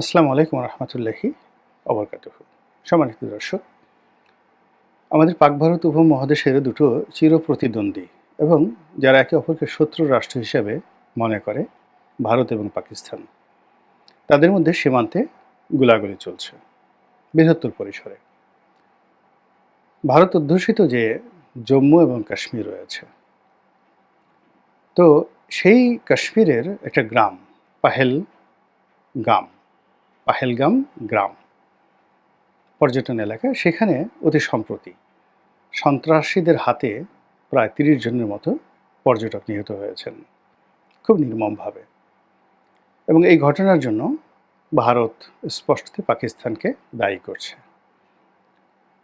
আসসালামু আলাইকুম রহমতুল্লাহি অবরকাতুহ সম্মানিত দর্শক, আমাদের পাক ভারত উপমহাদেশের দুটো চির প্রতিদ্বন্দ্বী এবং যারা একে অপরকে শত্রু রাষ্ট্র হিসেবে মনে করে, ভারত এবং পাকিস্তান, তাদের মধ্যে সীমান্তে গোলাগুলি চলছে, বৃহত্তর পরিসরে। ভারত অধ্যুষিত যে জম্মু এবং কাশ্মীর রয়েছে, তো সেই কাশ্মীরের একটা গ্রাম, পাহেল গাম পাহেলগাম গ্রাম, পর্যটন এলাকা। সেখানে অতি সম্প্রতি সন্ত্রাসীদের হাতে প্রায় তিরিশ জনের মতো পর্যটক নিহত হয়েছেন, খুব নির্মমভাবে। এবং এই ঘটনার জন্য ভারত স্পষ্টতে পাকিস্তানকে দায়ী করছে।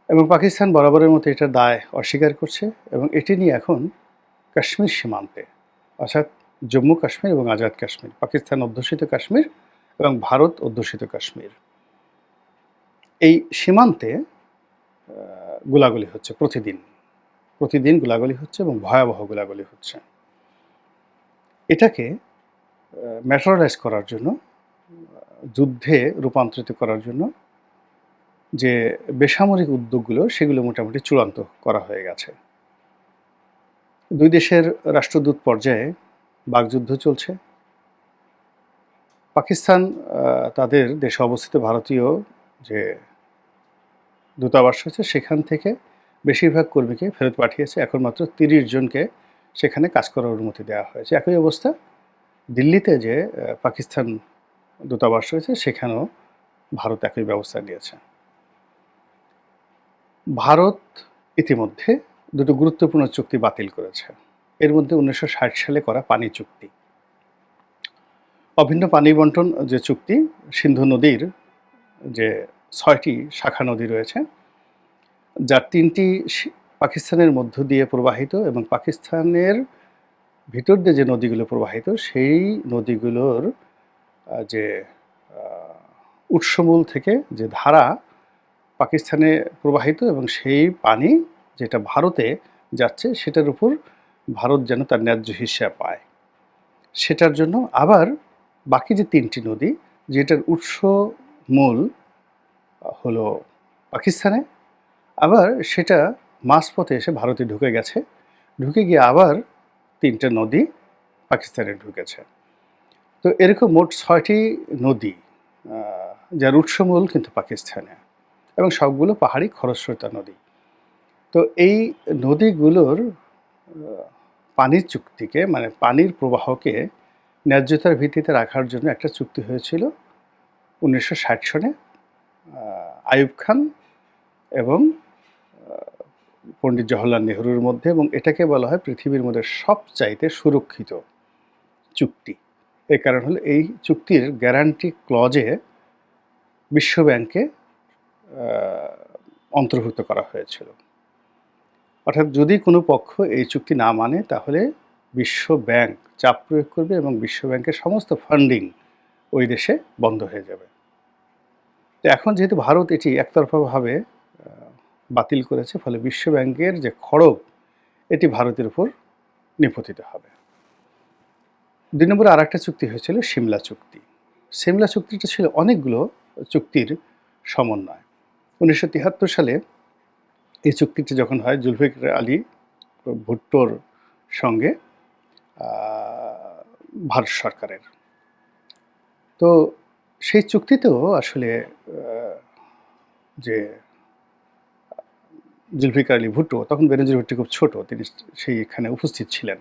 এবং পাকিস্তান বরাবরের মতো এটা দায় অস্বীকার করছে এবং এটি নিয়ে এখন কাশ্মীর সীমান্তে, অর্থাৎ জম্মু কাশ্মীর এবং আজাদ কাশ্মীর, পাকিস্তান অধ্যুষিত কাশ্মীর এবং ভারত অধ্যুষিত কাশ্মীর। এই সীমান্তে গোলাগুলি হচ্ছে প্রতিদিন প্রতিদিন গোলাগুলি হচ্ছে এবং ভয়াবহ গোলাগুলি হচ্ছে। এটাকে ম্যাটারালাইজ করার জন্য, যুদ্ধে রূপান্তরিত করার জন্য যে বেসামরিক উদ্যোগগুলো, সেগুলো মোটামুটি চূড়ান্ত করা হয়ে গেছে। দুই দেশের রাষ্ট্রদূত পর্যায়ে বাগযুদ্ধ চলছে। পাকিস্তান তাদের দেশে অবস্থিত ভারতীয় যে দূতাবাস আছে সেখান থেকে বেশিরভাগ কর্মীকে ফেরত পাঠিয়েছে। এখন মাত্র তিরিশ জনকে সেখানে কাজ করার অনুমতি দেওয়া হয়েছে। একই অবস্থা দিল্লিতে যে পাকিস্তান দূতাবাস রয়েছে, সেখানেও ভারত একই ব্যবস্থা নিয়েছে। ভারত ইতিমধ্যে দুটো গুরুত্বপূর্ণ চুক্তি বাতিল করেছে। এর মধ্যে উনিশশো ষাট সালে করা পানি চুক্তি। অভিন্ন পানি বন্টন যে চুক্তি, সিন্ধু নদীর যে ছয়টি শাখা নদী রয়েছে, যার তিনটি পাকিস্তানের মধ্য দিয়ে প্রবাহিত এবং পাকিস্তানের ভিতর দিয়ে যে নদীগুলো প্রবাহিত, সেই নদীগুলোর যে উৎসমূল থেকে যে ধারা পাকিস্তানে প্রবাহিত এবং সেই পানি যেটা ভারতে যাচ্ছে, সেটার উপর ভারত যেন তার ন্যায্য হিস্সা পায়। সেটার জন্য আবার বাকি যে তিনটি নদী, যেটার উৎস মূল হলো পাকিস্তানে, আবার সেটা মাঝপথে এসে ভারতে ঢুকে গেছে। ঢুকে গিয়ে আবার তিনটে নদী পাকিস্তানে ঢুকেছে। তো এরকম মোট ছয়টি নদী যার উৎসমূল কিন্তু পাকিস্তানে, এবং সবগুলো পাহাড়ি খরস্রোতা নদী। তো এই নদীগুলোর পানির চুক্তিকে মানে পানির প্রবাহকে ন্যায্যতার ভিত্তিতে রাখার জন্য একটা চুক্তি হয়েছিল উনিশশো ষাট সনে আহ, আইয়ুব খান এবং পণ্ডিত জওহরলাল নেহরুর মধ্যে এবং এটাকে বলা হয় পৃথিবীর মধ্যে সবচাইতে সুরক্ষিত চুক্তি। এর কারণ হলো এই চুক্তির গ্যারান্টি ক্লজে বিশ্বব্যাংকে অন্তর্ভুক্ত করা হয়েছিল। অর্থাৎ যদি কোনো পক্ষ এই চুক্তি না মানে তাহলে বিশ্ব ব্যাংক চাপ প্রয়োগ করবে এবং বিশ্ব ব্যাংকের সমস্ত ফান্ডিং ওই দেশে বন্ধ হয়ে যাবে। তো এখন যেহেতু ভারত এটি একতরফাভাবে বাতিল করেছে, ফলে বিশ্ব ব্যাংকের যে খড়গ, এটি ভারতের উপর নিপতিত হবে। দুই নম্বর আর একটা চুক্তি হয়েছিল, সিমলা চুক্তি। সিমলা চুক্তিটা ছিল অনেকগুলো চুক্তির সমন্বয়। উনিশশো তিয়াত্তর সালে এই চুক্তিটি যখন হয়, জুলফিকার আলী ভুট্টোর সঙ্গে ভারত সরকারের। তো সেই চুক্তিতেও আসলে যে জুলফিকার আলী ভুট্টো তখন বেনজির ভুট্টো খুব ছোট তিনি সেইখানে উপস্থিত ছিলেন।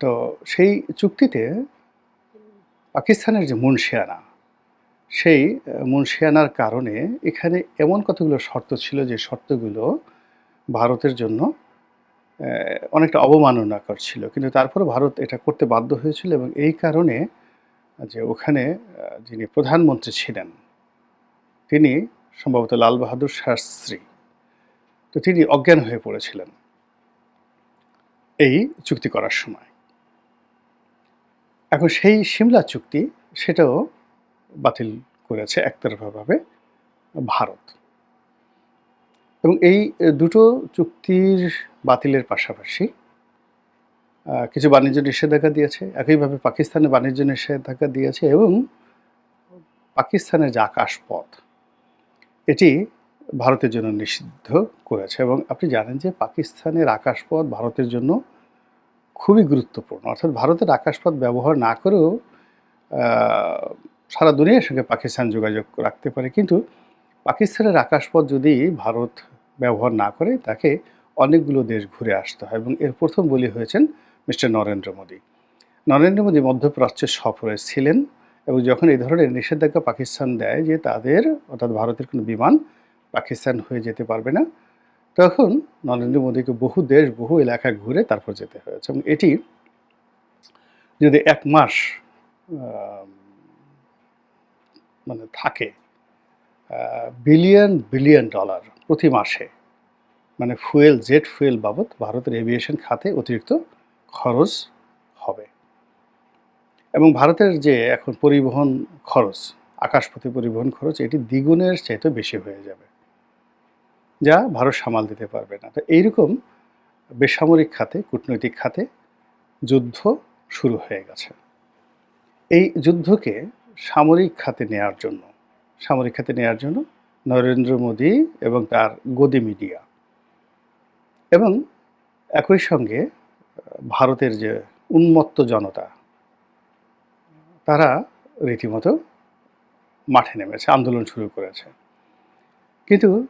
তো সেই চুক্তিতে পাকিস্তানের যে মুন্সিয়ানা সেই আহ, মুন্সিয়ানার কারণে এখানে এমন কতগুলো শর্ত ছিল যে শর্তগুলো ভারতের জন্য অনেকটা অবমাননাকর ছিল। কিন্তু তারপরে ভারত এটা করতে বাধ্য হয়েছিল এবং এই কারণে যে ওখানে যিনি প্রধানমন্ত্রী ছিলেন, তিনি সম্ভবত লাল বাহাদুর শাস্ত্রী। তো তিনি অজ্ঞান হয়ে পড়েছিলেন এই চুক্তি করার সময়। এখন সেই সিমলা চুক্তি, সেটাও বাতিল করেছে একতরফাভাবে ভারত। এবং এই দুটো চুক্তির বাতিলের পাশাপাশি কিছু বাণিজ্য নিষেধাজ্ঞা দিয়েছে, একইভাবে পাকিস্তানে বাণিজ্য নিষেধাজ্ঞা দিয়েছে এবং পাকিস্তানের যে আকাশপথ এটি ভারতের জন্য নিষিদ্ধ করেছে এবং আপনি জানেন যে পাকিস্তানের আকাশপথ ভারতের জন্য খুবই গুরুত্বপূর্ণ। অর্থাৎ ভারতের আকাশপথ ব্যবহার না করেও সারা দুনিয়ার সঙ্গে পাকিস্তান যোগাযোগ রাখতে পারে। কিন্তু পাকিস্তানের আকাশপথ যদি ভারত ব্যবহার না করে, তাকে অনেকগুলো দেশ ঘুরে আসতে হয়। এবং এর প্রথম বলি হয়েছেন মিস্টার নরেন্দ্র মোদী। নরেন্দ্র মোদী মধ্যপ্রাচ্যে সফরে ছিলেন এবং যখন এই ধরনের নিষেধাজ্ঞা পাকিস্তান দেয় যে তাদের, অর্থাৎ ভারতের কোনো বিমান পাকিস্তান হয়ে যেতে পারবে না, তখন নরেন্দ্র মোদীকে বহু দেশ, বহু এলাকা ঘুরে তারপর যেতে হয়েছে। এবং এটি যদি এক মাস মানে থাকে বিলিয়ন বিলিয়ন ডলার প্রতি মাসে মানে ফুয়েল জেট ফুয়েল বাবদ ভারতের এভিয়েশন খাতে অতিরিক্ত খরচ হবে। এবং ভারতের যে এখন পরিবহন খরচ আকাশপথে পরিবহন খরচ, এটি দ্বিগুণের চাইতে বেশি হয়ে যাবে, যা ভারত সামাল দিতে পারবে না। তো এইরকম বেসামরিক খাতে, কূটনৈতিক খাতে যুদ্ধ শুরু হয়ে গেছে। এই যুদ্ধকে সামরিক খাতে নেয়ার জন্য সামরিক খাতে নেওয়ার জন্য নরেন্দ্র মোদী এবং তার গদি মিডিয়া। এবং একই সঙ্গে, ভারতের যে উন্মত্ত জনতা, তারা রীতিমতো মাঠে নেমেছে, আন্দোলন শুরু করেছে। কিন্তু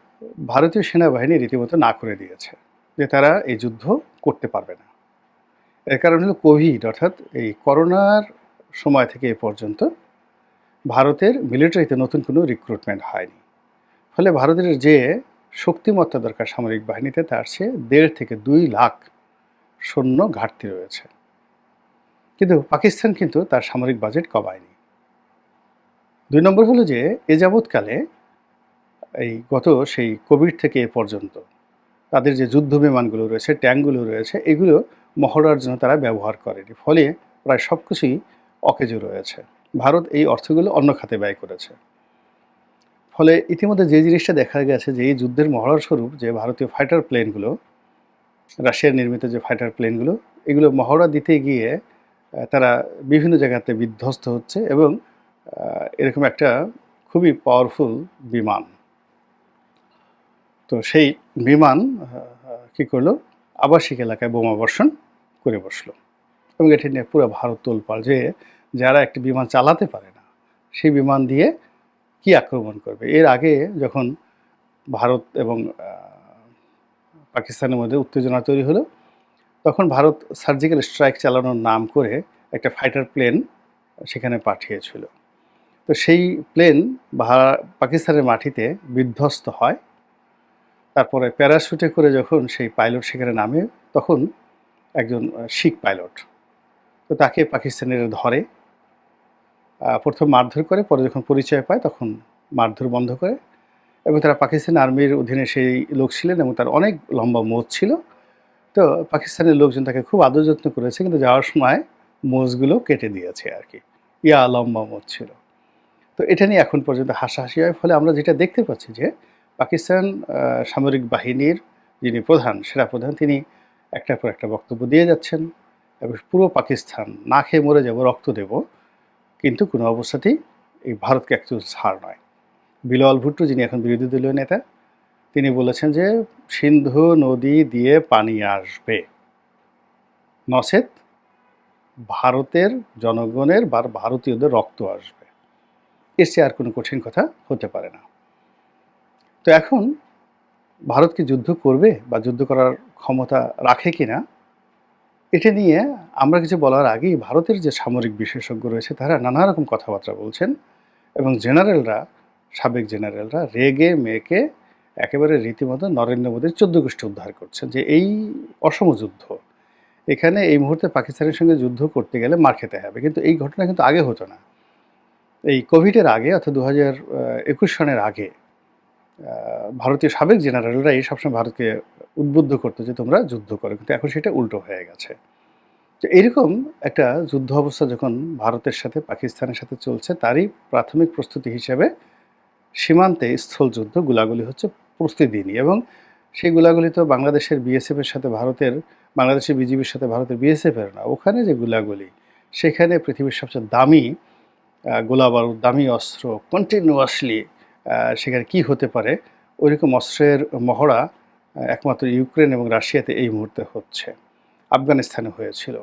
ভারতীয় সেনাবাহিনী রীতিমতো না করে দিয়েছে যে তারা এই যুদ্ধ করতে পারবে না। এর কারণ হলো কোভিড, অর্থাৎ এই করোনার সময় থেকে এ পর্যন্ত ভারতের মিলিটারিতে নতুন কোনো রিক্রুটমেন্ট হয়নি। ফলে ভারতের যে শক্তিমত্তা দরকার সামরিক বাহিনীতে, তার চেয়ে দেড় থেকে দুই লাখ সৈন্য ঘাটতি রয়েছে। কিন্তু পাকিস্তান কিন্তু তার সামরিক বাজেট কমায়নি। দুই নম্বর হলো যে, এ যাবৎকালে এই গত সেই কোভিড থেকে এ পর্যন্ত তাদের যে যুদ্ধ বিমানগুলো রয়েছে, ট্যাঙ্কগুলো রয়েছে, এগুলো মহড়ার জন্য তারা ব্যবহার করেনি। ফলে প্রায় সব কিছুই অকেজো রয়েছে। ভারত এই অর্থগুলো অন্য খাতে ব্যয় করেছে। ফলে ইতিমধ্যে যে জিনিসটা দেখা গেছে যে, এই যুদ্ধের মহড়ার স্বরূপ যে ভারতীয় ফাইটার প্লেনগুলো রাশিয়ার নির্মিত যে ফাইটার প্লেনগুলো এগুলো মহড়া দিতে গিয়ে তারা বিভিন্ন জায়গাতে বিধ্বস্ত হচ্ছে এবং এরকম একটা খুবই পাওয়ারফুল বিমান। তো সেই বিমান কি করল? আবাসিক এলাকায় বোমা বর্ষণ করে বসল এবং এটি নিয়ে পুরো ভারত তোলপাড় যে যারা একটি বিমান চালাতে পারে না, সেই বিমান দিয়ে কি আক্রমণ করবে? এর আগে যখন ভারত এবং পাকিস্তানের মধ্যে উত্তেজনা তৈরি হলো, তখন ভারত সার্জিক্যাল স্ট্রাইক চালানোর নাম করে একটা ফাইটার প্লেন সেখানে পাঠিয়েছিল। তো সেই প্লেন পাকিস্তানের মাটিতে বিধ্বস্ত হয়। তারপরে প্যারাশুটে করে যখন সেই পাইলট সেখানে নামে, তখন একজন শিখ পাইলট, তো তাকে পাকিস্তানিরা ধরে। প্রথম মারধর করে, পরে যখন পরিচয় পায়, তখন মারধর বন্ধ করে এবং তারা পাকিস্তান আর্মির অধীনে সেই লোক ছিলেন এবং তার অনেক লম্বা মোজ ছিল। তো পাকিস্তানের লোকজন তাকে খুব আদর যত্ন করেছে, কিন্তু যাওয়ার সময় মোজগুলো কেটে দিয়েছে আর কি ইয়া লম্বা মোজ ছিল। তো এটা নিয়ে এখন পর্যন্ত হাসাহাসি হয়, ফলে আমরা যেটা দেখতে পাচ্ছি যে পাকিস্তান সামরিক বাহিনীর যিনি প্রধান সেরা প্রধান, তিনি একটার পর একটা বক্তব্য দিয়ে যাচ্ছেন এবং পুরো পাকিস্তান, না খেয়ে মরে যাব, রক্ত দেব কিন্তু কোনো অবস্থাতেই এই ভারতকে একটু ছাড় নয়। বিলাল ভুট্টো, যিনি এখন বিরোধী দলীয় নেতা, তিনি বলেছেন যে সিন্ধু নদী দিয়ে পানি আসবে। নচেত ভারতের জনগণের বা ভারতীয়দের রক্ত আসবে। এর চেয়ে আর কোনো কঠিন কথা হতে পারে না। তো এখন ভারত কি যুদ্ধ করবে বা যুদ্ধ করার ক্ষমতা রাখে কি না এটা নিয়ে আমরা কিছু বলার আগেই ভারতের যে সামরিক বিশেষজ্ঞ রয়েছে, তারা নানা রকম কথাবার্তা বলছেন এবং জেনারেলরা, সাবেক জেনারেলরা রেগে, মেকে একেবারে রীতিমতো নরেন্দ্র মোদীর চোদ্দ গোষ্ঠী উদ্ধার করছেন যে এই অসম যুদ্ধ, এখানে এই মুহূর্তে পাকিস্তানের সঙ্গে যুদ্ধ করতে গেলে মার খেতে হবে। কিন্তু এই ঘটনা কিন্তু আগে হতো না। এই কোভিডের আগে অর্থাৎ দু হাজার একুশ সনের আগে ভারতীয় সাবেক জেনারেলরা এই সবসময় ভারতকে উদ্বুদ্ধ করতো যে তোমরা যুদ্ধ করো কিন্তু এখন সেটা উল্টো হয়ে গেছে। তো এরকম একটা যুদ্ধ অবস্থা যখন ভারতের সাথে পাকিস্তানের সাথে চলছে তারই প্রাথমিক প্রস্তুতি হিসেবে সীমান্তে স্থল যুদ্ধ গুলাগুলি হচ্ছে প্রতিদিনই এবং সেই গুলাগুলি তো বাংলাদেশের বিএসএফের সাথে ভারতের বাংলাদেশের বিজিবির সাথে ভারতের বিএসএফের না ওখানে যে গুলাগুলি সেখানে পৃথিবীর সবচেয়ে দামি আহ, গোলা বারুদ দামি অস্ত্র কন্টিনিউয়াসলি সেখানে কি হতে পারে? ওইরকম অস্ত্রের মহড়া একমাত্র ইউক্রেন এবং রাশিয়াতে এই মুহূর্তে হচ্ছে। আফগানিস্তানে হয়েছিল।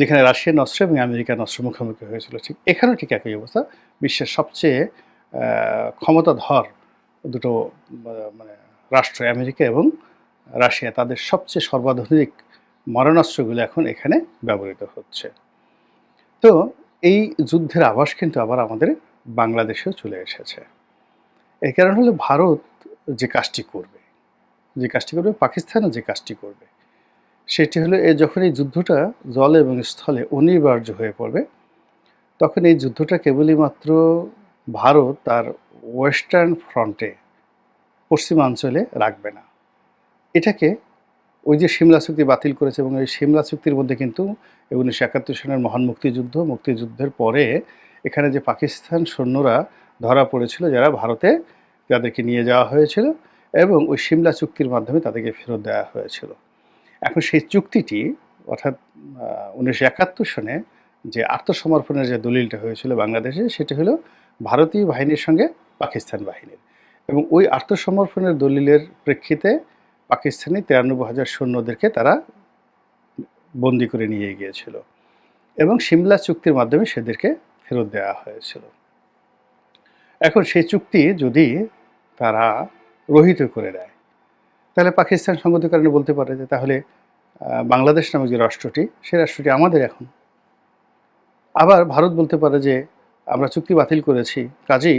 যেখানে রাশিয়ান অস্ত্র এবং আমেরিকান অস্ত্র মুখোমুখি হয়েছিল। ঠিক এখানেও ঠিক একই অবস্থা। বিশ্বের সবচেয়ে ক্ষমতাধর দুটো মানে রাষ্ট্র আমেরিকা এবং রাশিয়া, তাদের সবচেয়ে সর্বাধুনিক মারণাস্ত্রগুলো এখন এখানে ব্যবহৃত হচ্ছে। তো এই যুদ্ধের আভাস কিন্তু আবার আমাদের বাংলাদেশেও চলে এসেছে। এই কারণ হলো ভারত যে কাজটি করবে, যে কাজটি করবে, পাকিস্তানও যে কাজটি করবে, সেটি হলো এ যখন এই যুদ্ধটা জলে এবং স্থলে অনিবার্য হয়ে পড়বে, তখন এই যুদ্ধটা কেবলই মাত্র ভারত তার ওয়েস্টার্ন ফ্রন্টে, পশ্চিমাঞ্চলে রাখবে না। এটাকে ওই যে সিমলা চুক্তি বাতিল করেছে এবং ওই সিমলা চুক্তির মধ্যে কিন্তু উনিশশো একাত্তর সনের মহান মুক্তিযুদ্ধ, মুক্তিযুদ্ধের পরে এখানে যে পাকিস্তান সৈন্যরা ধরা পড়েছিল, যারা ভারতে যাদেরকে নিয়ে যাওয়া হয়েছিল এবং ওই সিমলা চুক্তির মাধ্যমে তাদেরকে ফেরত দেওয়া হয়েছিল। এখন সেই চুক্তিটি, অর্থাৎ উনিশশো একাত্তর সনে যে আত্মসমর্পণের যে দলিলটা হয়েছিল বাংলাদেশে, সেটি হলো ভারতীয় বাহিনীর সঙ্গে পাকিস্তান বাহিনীর। এবং ওই আত্মসমর্পণের দলিলের প্রেক্ষিতে পাকিস্তানি তিরানব্বই হাজার সৈন্যদেরকে তারা বন্দি করে নিয়ে গিয়েছিল। এবং সিমলা চুক্তির মাধ্যমে সেদেরকে ফেরত দেওয়া হয়েছিল। এখন সেই চুক্তি যদি তারা রহিত করে দেয়, তাহলে পাকিস্তান সংগত কারণে বলতে পারে যে তাহলে বাংলাদেশ নামক যে রাষ্ট্রটি, সেই রাষ্ট্রটি আমাদের এখন। আবার ভারত বলতে পারে যে আমরা চুক্তি বাতিল করেছি, কাজেই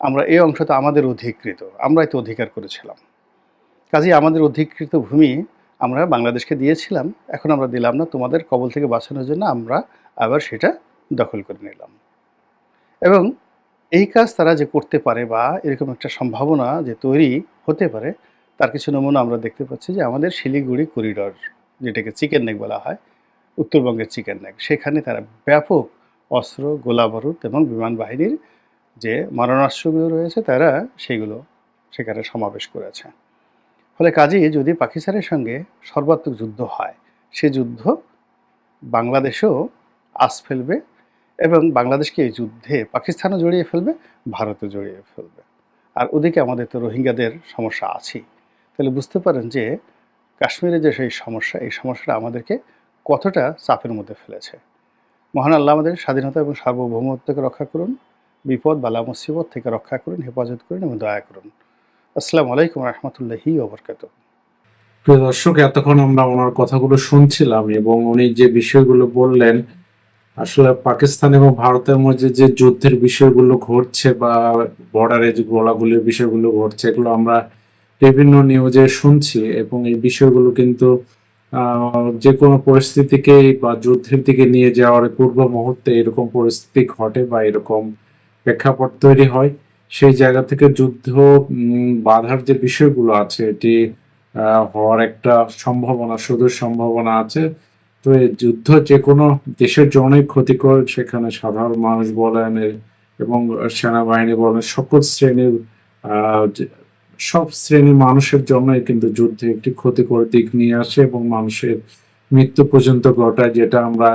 আমরা এই অংশটা আমাদের অধিকৃত, আমরাই তো অধিকার করেছিলাম। কাজেই আমাদের অধিকৃত ভূমি আমরা বাংলাদেশকে দিয়েছিলাম, এখন আমরা দিলাম না, তোমাদের কবল থেকে বাঁচানোর জন্য আমরা আবার সেটা দখল করে নিলাম। এবং এই কাজ তারা যে করতে পারে বা এরকম একটা সম্ভাবনা যে তৈরি হতে পারে, তার কিছু নমুনা আমরা দেখতে পাচ্ছি যে আমাদের শিলিগুড়ি করিডর যেটাকে চিকেন নেক বলা হয়, উত্তরবঙ্গের চিকেন নেক সেখানে তারা ব্যাপক অস্ত্র গোলাবারুদ এবং বিমান বাহিনীর যে মারণাস্ত্রগুলো রয়েছে, তারা সেগুলো সেখানে সমাবেশ করেছে। ফলে কাজেই যদি পাকিস্তানের সঙ্গে সর্বাত্মক যুদ্ধ হয়, সে যুদ্ধ বাংলাদেশেও আস ফেলবে এবং বাংলাদেশকে এই যুদ্ধে পাকিস্তানও জড়িয়ে ফেলবে, ভারতও জড়িয়ে ফেলবে। আর ওদিকে আমাদের তো রোহিঙ্গাদের সমস্যা আছেই। তাহলে বুঝতে পারেন যে কাশ্মীরে যে সেই সমস্যা, এই সমস্যাটা আমাদেরকে কতটা চাপের মধ্যে ফেলেছে। মহান আল্লাহ আমাদের স্বাধীনতা এবং সার্বভৌমত্বকে রক্ষা করুন, বিপদ, বালা, মুসিবত থেকে রক্ষা করুন, হেফাজত করুন এবং দয়া করুন। আসসালামু আলাইকুম রহমতুল্লাহি ওবরকাত প্রিয় দর্শক, এতক্ষণ আমরা ওনার কথাগুলো শুনছিলাম এবং উনি যে বিষয়গুলো বললেন আসলে পাকিস্তান এবং ভারতের মধ্যে যে যুদ্ধের বিষয়গুলো ঘটছে বা বর্ডারে যে গোলাগুলির বিষয়গুলো ঘটছে, এগুলো আমরা বিভিন্ন নিউজে শুনছি এবং এই বিষয়গুলো কিন্তু যে কোনো পরিস্থিতিকে বা যুদ্ধের দিকে নিয়ে যাওয়ার পূর্ব মুহূর্তে এরকম পরিস্থিতি ঘটে বা এরকম প্রেক্ষাপট তৈরি হয়। সেই জায়গা থেকে যুদ্ধ বাধার যে বিষয়গুলো আছে এটি হওয়ার একটা সম্ভাবনা শুধু সম্ভাবনা আছে। তো এই যুদ্ধ যে কোনো দেশের জন্যই ক্ষতিকর, সেখানে সাধারণ মানুষ বলেন, এবং সেনাবাহিনী বলেন, সকল শ্রেণির সব শ্রেণির মানুষের জন্যই কিন্তু যুদ্ধে একটি ক্ষতিকর দিক নিয়ে আসে এবং মানুষের মৃত্যু পর্যন্ত ঘটায়, যেটা আমরা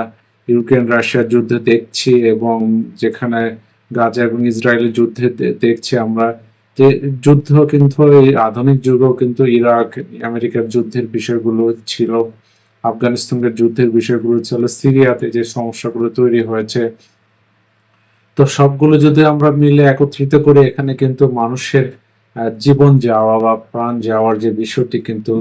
ইউক্রেন, রাশিয়ার যুদ্ধে দেখছি এবং যেখানে গাজা এবং ইসরায়েলের যুদ্ধে দেখছি আমরা যে যুদ্ধ কিন্তু এই আধুনিক যুগেও কিন্তু ইরাক, আমেরিকার যুদ্ধের বিষয়গুলো ছিল। আফগানিস্তানের যুদ্ধের বিষয়গুলো ছিল সিরিয়াতে যে সমস্যাগুলো তৈরি হয়েছে। তো সবগুলো যদি আমরা মিলে একত্রিত করে এখানে কিন্তু মানুষের জীবন যাওয়া বা প্রাণ যাওয়ার যে বিষয়টি কিন্তু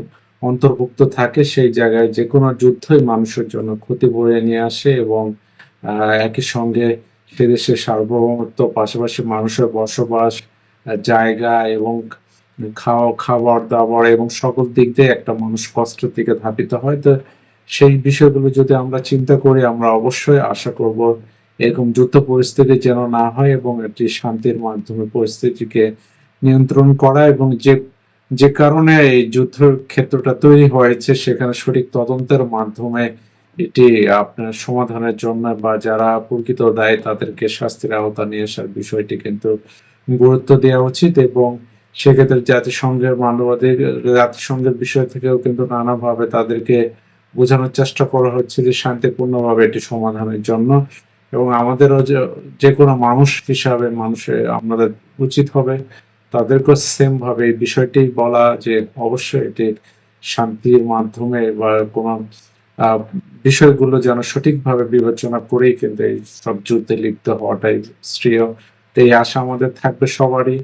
অন্তর্ভুক্ত থাকে, সেই জায়গায় যে কোনো যুদ্ধই মানুষের জন্য ক্ষতি বয়ে নিয়ে আসে এবং একই সঙ্গে সে দেশের সার্বভৌমত্ব, পাশাপাশি মানুষের বসবাস জায়গা এবং খাওয়া খাবার দাবার এবং সকল দিক দিয়ে একটা মানুষ কষ্টের দিকে ধাবিত হয়, তো সেই বিষয়গুলো যদি আমরা চিন্তা করি, আমরা অবশ্যই আশা করব এরকম যুদ্ধ পরিস্থিতি যেন না হয় এবং এটি শান্তির মাধ্যমে পরিস্থিতিকে নিয়ন্ত্রণ করা এবং যে যে কারণে এই যুদ্ধ ক্ষেত্রটা তৈরি হয়েছে, সেখানে সঠিক তদন্তের মাধ্যমে এটি আপনার সমাধানের জন্য বা যারা প্রকৃত দায়ী তাদেরকে শাস্তির আওতা নিয়ে আসার বিষয়টি কিন্তু গুরুত্ব দেওয়া উচিত এবং সেক্ষেত্রে জাতিসংঘের মানবাধিক জাতিসংঘের বিষয় থেকেও কিন্তু নানাভাবে তাদেরকে বোঝানোর চেষ্টা করা হচ্ছে যে শান্তিপূর্ণভাবে এটি সমাধানের জন্য। এবং আমাদেরও যে কোনো মানুষ হিসাবে মানুষের আমাদের উচিত হবে তাদেরকেও সেম ভাবে এই বিষয়টি বলা যে অবশ্যই এটি শান্তির মাধ্যমে বা কোনো বিষয়গুলো যেন সঠিকভাবে বিবেচনা করেই কিন্তু এই সব যুদ্ধে লিপ্ত হওয়াটাই শ্রেয়। তো এই আশা আমাদের থাকবে সবারই।